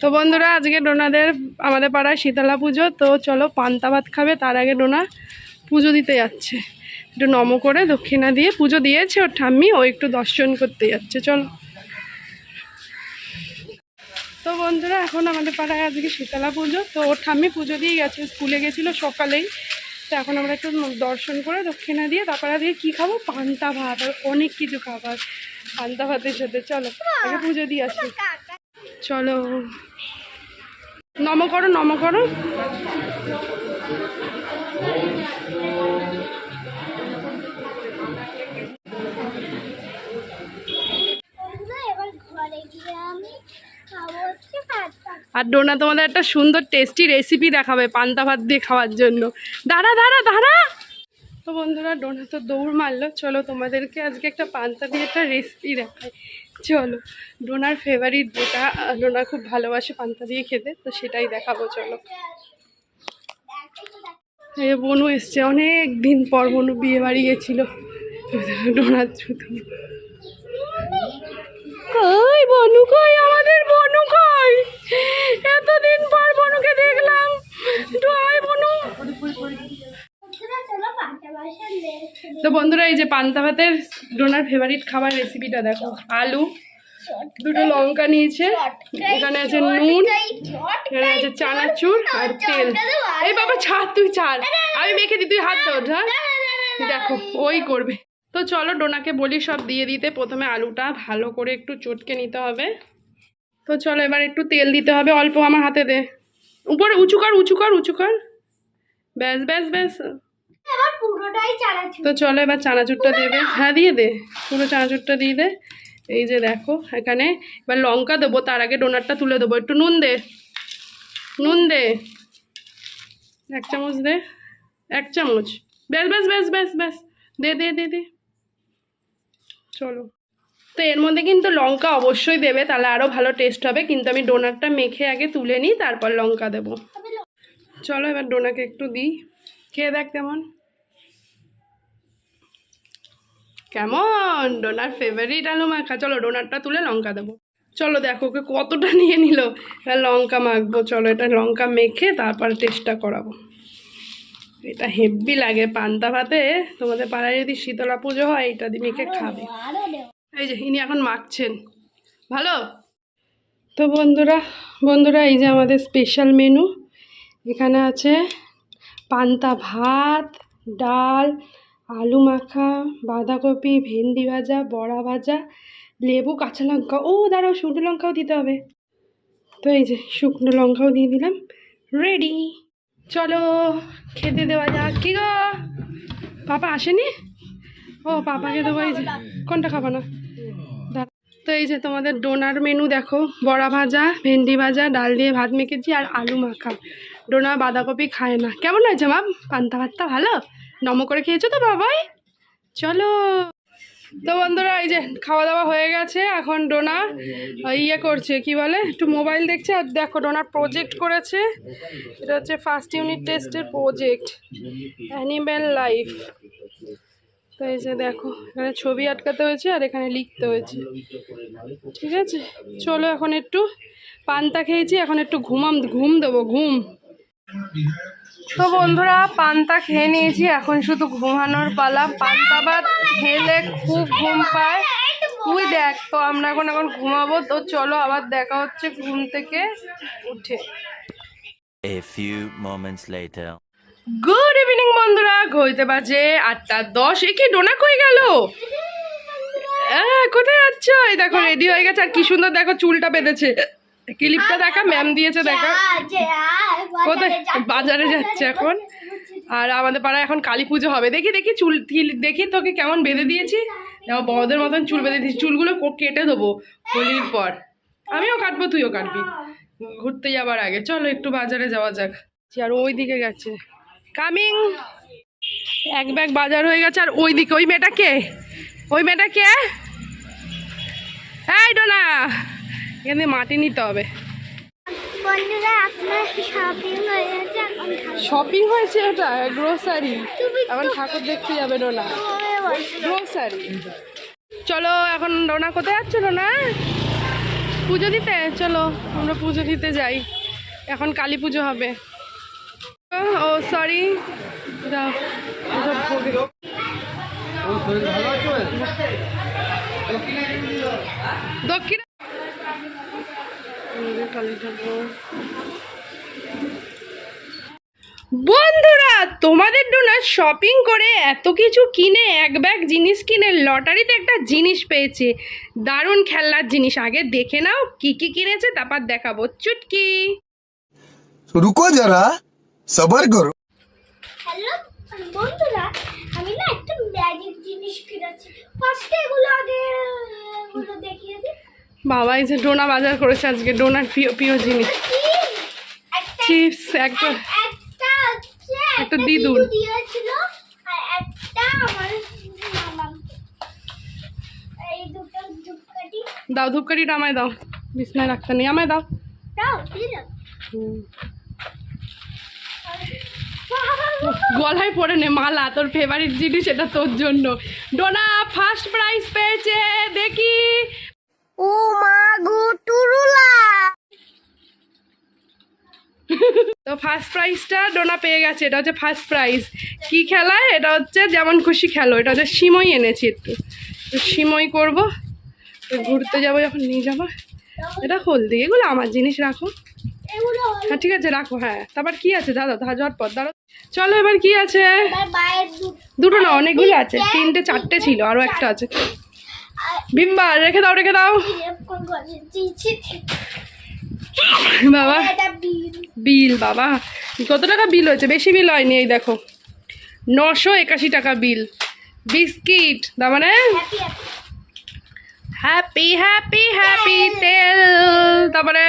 তো বন্ধুরা, আজকে ডোনাদের আমাদের পাড়ায় শীতলা পুজো, তো চলো পান্তা ভাত খাবে, তার আগে ডোনা পুজো দিতে যাচ্ছে। একটু নম করে দক্ষিণা দিয়ে পুজো দিয়েছে ওর ঠাম্মি, ও একটু দর্শন করতে যাচ্ছে, চলো। তো বন্ধুরা, এখন আমাদের পাড়ায় আজকে শীতলা পুজো, তো ওর ঠাম্মি পুজো দিয়ে গেছে, স্কুলে গেছিল সকালেই। তো এখন আমরা একটু দর্শন করে দক্ষিণা দিয়ে, তারপরে আজকে কী খাব? পান্তা ভাত, আর অনেক কিছু খাবার। পান্তা ভাতের সাথে, চলো, আগে পুজো দিয়ে আসি। চলো। নম করো নম করো। আর ডোনা তোমাদের একটা সুন্দর টেস্টি রেসিপি দেখাবে পান্তা ভাত দিয়ে খাওয়ার জন্য। দাঁড়া দাঁড়া দাঁড়া। তো বন্ধুরা, ডোনা তো দৌড় মারলো। চলো তোমাদেরকে আজকে একটা পান্তা দিয়ে একটা রেসিপি দেখাই। চলো, ডোনার ফেভারিট যেটা, ডোনা খুব ভালোবাসে পান্তা দিয়ে খেতে, তো সেটাই দেখাবো, চলো। এই বনু এসছে, অনেক দিন পর বনু বিয়ে বাড়ি গেছিল। ডোনার শুধু কই বনু কই? আমাদের বনু কই এতদিন পর বনুকে দেখলাম একটু আয় বনু বন্ধুরা চলো পান্তা বাসন লেগেছে তো বন্ধুরা এই যে পান্তা ভাতের ডোনার ফেভারিট খাবার রেসিপিটা দেখো। আলু, দুটো লঙ্কা নিয়েছে, এখানে আছে নুন, এখানে আছে চানাচুর আর তেল। এই বাবা, ছাড়, তুই ছাড়। আমি মেখে দিই তুই হাত ধর হ্যাঁ দেখো, ওই করবে। তো চলো, ডোনাকে বলি সব দিয়ে দিতে। প্রথমে আলুটা ভালো করে একটু চটকে নিতে হবে। তো চলো, এবার একটু তেল দিতে হবে। অল্প আমার হাতে দে। উপরে, উঁচু কর উঁচু কর উঁচু কর। ব্যাস ব্যাস ব্যাস। তো চলো এবার চানাচুরটা দেবে। হ্যাঁ দিয়ে দে। পুরো চানাচুরটা দিয়ে দে। এই যে দেখো এখানে এবার লঙ্কা দেবো তার আগে ডোনারটা তুলে দেবো। একটু নুন দে। নুন দে। এক চামচ দে। এক চামচ। ব্যাস ব্যাস ব্যাস ব্যাস ব্যাস। দে দে দে দে। চলো। তো এর মধ্যে কিন্তু লঙ্কা অবশ্যই দেবে তাহলে আরও ভালো টেস্ট হবে। কিন্তু আমি ডোনারটা মেখে আগে তুলে নিই তারপর লঙ্কা দেবো। চলো এবার ডোনাকে একটু দিই। খেয়ে দেখ কেমন। কেমন? ডোনার ফেভারিট আলু মাখা। চলো ডোনারটা তুলে লঙ্কা দেবো। চলো দেখো ওকে কতটা নিয়ে নিল। লঙ্কা মাখবো। চলো এটা লঙ্কা মেখে তারপর টেস্টটা করাবো। এটা হেভি লাগে পান্তা ভাতে। তোমাদের পাড়ায় যদি শীতলা পুজো হয়, এটা দিয়ে মেখে খাবে। এই যে, ইনি এখন মাখছেন। ভালো? তো বন্ধুরা বন্ধুরা, এই যে আমাদের স্পেশাল মেনু এখানে আছে পান্তা ভাত, ডাল, আলু মাখা, বাঁধাকপি, ভেন্ডি ভাজা, বড়া ভাজা, লেবু, কাঁচা লঙ্কা। ও, দাঁড়াও, শুকনো লঙ্কাও দিতে হবে। তো এই যে, শুকনো লঙ্কাও দিয়ে দিলাম। রেডি চলো, খেতে দেওয়া যাক। কি গো? পাপা আসেনি? ও, পাপাকে দেবো, এই যে। কোনটা খাব না। তো এই যে, তোমাদের ডোনার মেনু দেখো। বড়া ভাজা, ভেন্ডি ভাজা, ডাল দিয়ে ভাত মেখেছি, আর আলু মাখা। ডোনা বাঁধাকপি খায় না। কেমন হয়েছে মা? পান্তা ভাতটা ভালো? নম করে খেয়েছো তো বাবাই? চলো। তো বন্ধুরা, এই যে খাওয়া দাওয়া হয়ে গেছে, এখন ডোনা ইয়ে করছে, কি বলে? একটু মোবাইল দেখছে আর দেখো ডোনার প্রজেক্ট করেছে। এটা হচ্ছে ফার্স্ট ইউনিট টেস্টের প্রজেক্ট অ্যানিম্যাল লাইফ তো এই যে দেখো, এখানে ছবি আটকাতে হয়েছে আর এখানে লিখতে হয়েছে। ঠিক আছে? চলো এখন একটু পান্তা খেয়েছি, এখন একটু ঘুমাম ঘুম দেবো, ঘুম। তো বন্ধুরা পান্তা খেয়ে নিয়েছি। এখন শুধু ঘুমানোর পালা। পান্তা ভাত খেলে খুব ঘুম পায়। তুই দেখ তো আমরা এখন এখন ঘুমাবো। তো চলো আবার দেখা হচ্ছে ঘুম থেকে উঠে। A few moments later. Good evening বন্ধুরা ঘড়িতে বাজে আটটা দশ। এ কি ডোনা কই গেল? কোথায় যাচ্ছ এই দেখো রেডি হয়ে গেছে। আর কি সুন্দর দেখো চুলটা বেঁধেছে। ক্লিপটা দেখা ম্যাম দিয়েছে দেখা। কোথায়? বাজারে যাচ্ছে এখন। আর আমাদের পাড়ায় এখন কালী পুজো হবে। দেখি দেখি চুল দেখি তোকে কেমন বেঁধে দিয়েছি। বড়দের মতন চুল বেঁধে দিয়েছি। চুলগুলো কেটে দেবো হোলির পর। আমিও কাটবো তুইও কাটবি। ঘুরতে যাবার আগে। চলো একটু বাজারে যাওয়া যাক। আর ওই দিকে গেছে। কামিং! এক ব্যাগ বাজার হয়ে গেছে আর ওই দিকে ওই মেয়েটা কে? ওই মেয়েটা কে? এই ডোনা! এখানে মাটি নিতে হবে। শপিং হয়ে হয়েছে ওটা গ্রোসারি এখন ঠাকুর দেখতে যাবে ডোনা গ্রোসারি চলো এখন ডোনা কোথায় যাচ্ছে ডোনা পুজো দিতে? চলো আমরা পুজো দিতে যাই। এখন কালী পুজো হবে। ও সরি দক্ষিণ। বন্ধুরা তোমাদের জন্য শপিং করে এত কিছু কিনে এক ব্যাগ জিনিস কিনে লটারিতে একটা জিনিস পেয়েছে। দারুণ খেলনার জিনিস। আগে দেখে নাও কি কি কিনেছে তারপর দেখাবো। চুটকি। রুকো যারা সবার করো। বন্ধুরা আমি না একটা ম্যাজিক জিনিস কিনেছি। ফার্স্টে এগুলো আগে এগুলো বাবা এই যে ডোনা বাজার করেছে আজকে, ডোনার প্রিয় প্রিয় জিনিস। চিপস একটা এক- একটা ধূপকাঠি দাও ধূপকাঠিটা আমায় দাও। বিছনায় রাখতে নেই, আমায় দাও। গলায় পরে নে, মালা, তোর ফেভারিট জিনিস এটা তোর জন্য। ডোনা ফার্স্ট প্রাইজ পেয়েছে, দেখি। ও মা গো টুরুলা। তো ফার্স্ট প্রাইজটা ডোনা পেয়ে গেছে এটা হচ্ছে ফার্স্ট প্রাইজ কি খেলায় এটা হচ্ছে যেমন খুশি খেলো এটা হচ্ছে সিমই এনেছি একটু। তো সিমই করব তো ঘুরতে যাব যখন নিয়ে যাব। এটা হলদি এগুলো আমার জিনিস রাখো। হ্যাঁ ঠিক আছে রাখো হ্যাঁ। তারপর কি আছে? দাদা দাদা ঝটপট দাঁড়ো চলো এবার কি আছে? দুটো না অনেকগুলো আছে। তিনটে চারটে ছিল আরও একটা আছে। বিম্বা, রেখে দাও রেখে দাও। বাবা। বিল, বাবা। কত টাকা বিল হয়েছে? বেশি বিল হয়নি, এই দেখো। নশো একাশি টাকা বিল। বিস্কিট, তার মানে? হ্যাপি হ্যাপি হ্যাপি তেল তারপরে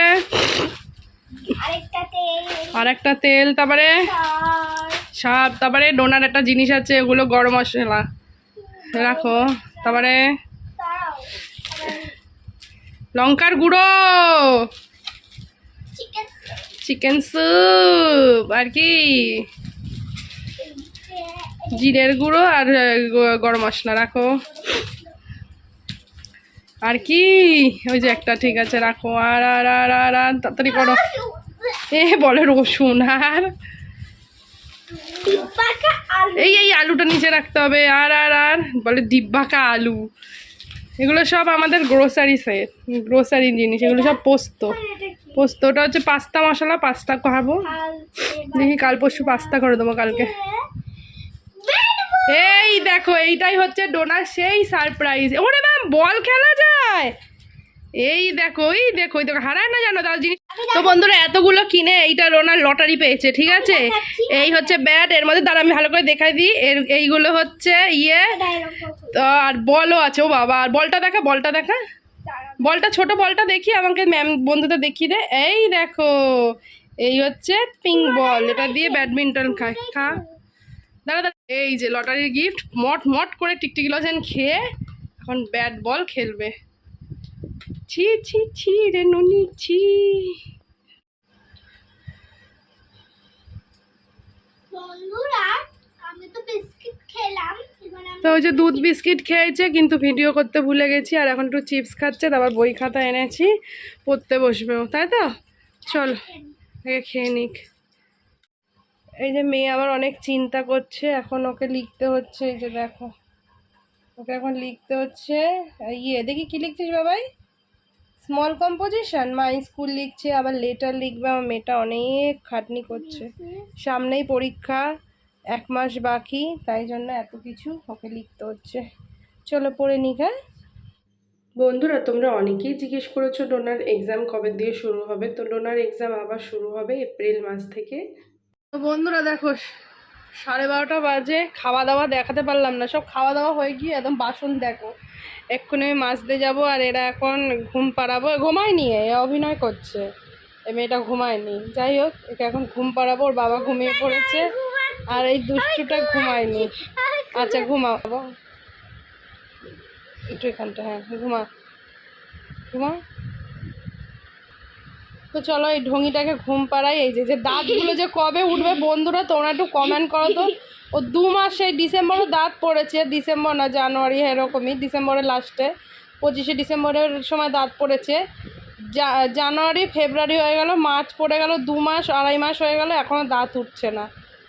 আর একটা তেল তারপরে সাপ তারপরে ডোনার একটা জিনিস আছে, ওগুলো গরম মশলা। রাখো তারপরে লঙ্কার গুঁড়ো। চিকেন স্যুপ আর কি? জিরের গুঁড়ো আর গরম মশলা রাখো। আর কি? ওই যে একটা ঠিক আছে রাখো। আর আর আর আর আর তাড়াতাড়ি করো। এ বলে রসুন আর। এই এই আলুটা নিচে রাখতে হবে। আর আর আর বলে ডিব্বাকা আলু। এগুলো সব আমাদের গ্রোসারি সেট গ্রোসারি জিনিস এগুলো সব পোস্ত। পোস্ত ওটা পোস্তটা হচ্ছে পাস্তা মশলা পাস্তা খাব। দেখি কাল পরশু পাস্তা করে দেবো কালকে। এই দেখো এইটাই হচ্ছে ডোনার সেই সারপ্রাইজ ওরে ম্যাম বল খেলা যায়। এই দেখো এই দেখো এই দেখো হারায় না জানো? তার জিনিস তো বন্ধুরা এতগুলো কিনে এইটা রোনার লটারি পেয়েছে ঠিক আছে? এই হচ্ছে ব্যাট এর মধ্যে দাঁড়া আমি ভালো করে দেখাই দিই। এর এইগুলো হচ্ছে ইয়ে আর বলও আছে ও বাবা। আর বলটা দেখা বলটা দেখা। বলটা ছোট বলটা দেখি আমাকে ম্যাম বন্ধুদের দেখিয়ে দে। এই দেখো এই হচ্ছে পিঙ্ক বল এটা দিয়ে ব্যাডমিন্টন খায় খা দাঁড়া দাঁড়া এই যে লটারির গিফট মট মট করে টিকটিকি লজেন খেয়ে এখন ব্যাট বল খেলবে। ছি ছি ছি রে ননি ছি। তো তো ওই যে দুধ বিস্কিট খেয়েছে, কিন্তু ভিডিও করতে ভুলে গেছি, আর এখন একটু চিপস খাচ্ছে, তারপর বই খাতা এনেছি, পড়তে বসবে তাই তো? চল, আগে খেয়ে নিক। এই যে মেয়ে আবার অনেক চিন্তা করছে, এখন ওকে লিখতে হচ্ছে, এই যে দেখো। ওকে এখন লিখতে হচ্ছে ইয়ে দেখি কি লিখছিস বাবাই? স্মল কম্পোজিশন মা স্কুল লিখছে আবার লেটার লিখবে আমার মেয়েটা অনেক খাটনি করছে। সামনেই পরীক্ষা এক মাস বাকি তাই জন্য এত কিছু ওকে লিখতে হচ্ছে। চলো পড়ে নিক হ্যাঁ? বন্ধুরা তোমরা অনেকেই জিজ্ঞেস করেছ ডোনার এক্সাম কবে দিয়ে শুরু হবে। তো ডোনার এক্সাম আবার শুরু হবে এপ্রিল মাস থেকে। তো বন্ধুরা দেখো সাড়ে বারোটা বাজে খাওয়া দাওয়া দেখাতে পারলাম না। সব খাওয়া দাওয়া হয়ে গিয়ে একদম বাসন দেখো। এক্ষুনি আমি মাছতে যাব আর এরা এখন ঘুম পাড়াবো। ঘুমায়নি, এ অভিনয় করছে। এ মেয়েটা ঘুমায়নি। যাই হোক, একে এখন ঘুম পাড়াবো, ওর বাবা ঘুমিয়ে পড়েছে। আর এই দুষ্টুটা ঘুমায়নি। আচ্ছা ঘুমাবো একটু এখানটা হ্যাঁ ঘুমা। ঘুমা। তো চলো এই ঢঙিটাকে ঘুম পাড়াই। এই যে যে দাঁতগুলো যে কবে উঠবে বন্ধুরা তোমরা একটু কমেন্ট করো তো। ও দু মাস সেই ডিসেম্বরে দাঁত পড়েছে ডিসেম্বর না জানুয়ারি এরকমই ডিসেম্বরের লাস্টে পঁচিশে ডিসেম্বরের সময় দাঁত পড়েছে। জানুয়ারি ফেব্রুয়ারি হয়ে গেল মার্চ পড়ে গেল দু মাস আড়াই মাস হয়ে গেল এখনও দাঁত উঠছে না।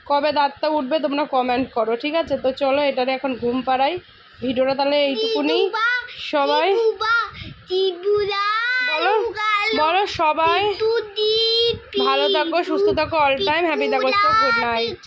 কবে দাঁতটা উঠবে তোমরা কমেন্ট করো ঠিক আছে? তো চলো এটারে এখন ঘুম পাড়াই। ভিডিওটা তাহলে এইটুকুনি। সবাই বলো বলো সবাই। ভালো থাকো সুস্থ থাকো অল টাইম হ্যাপি থাকো গুড নাইট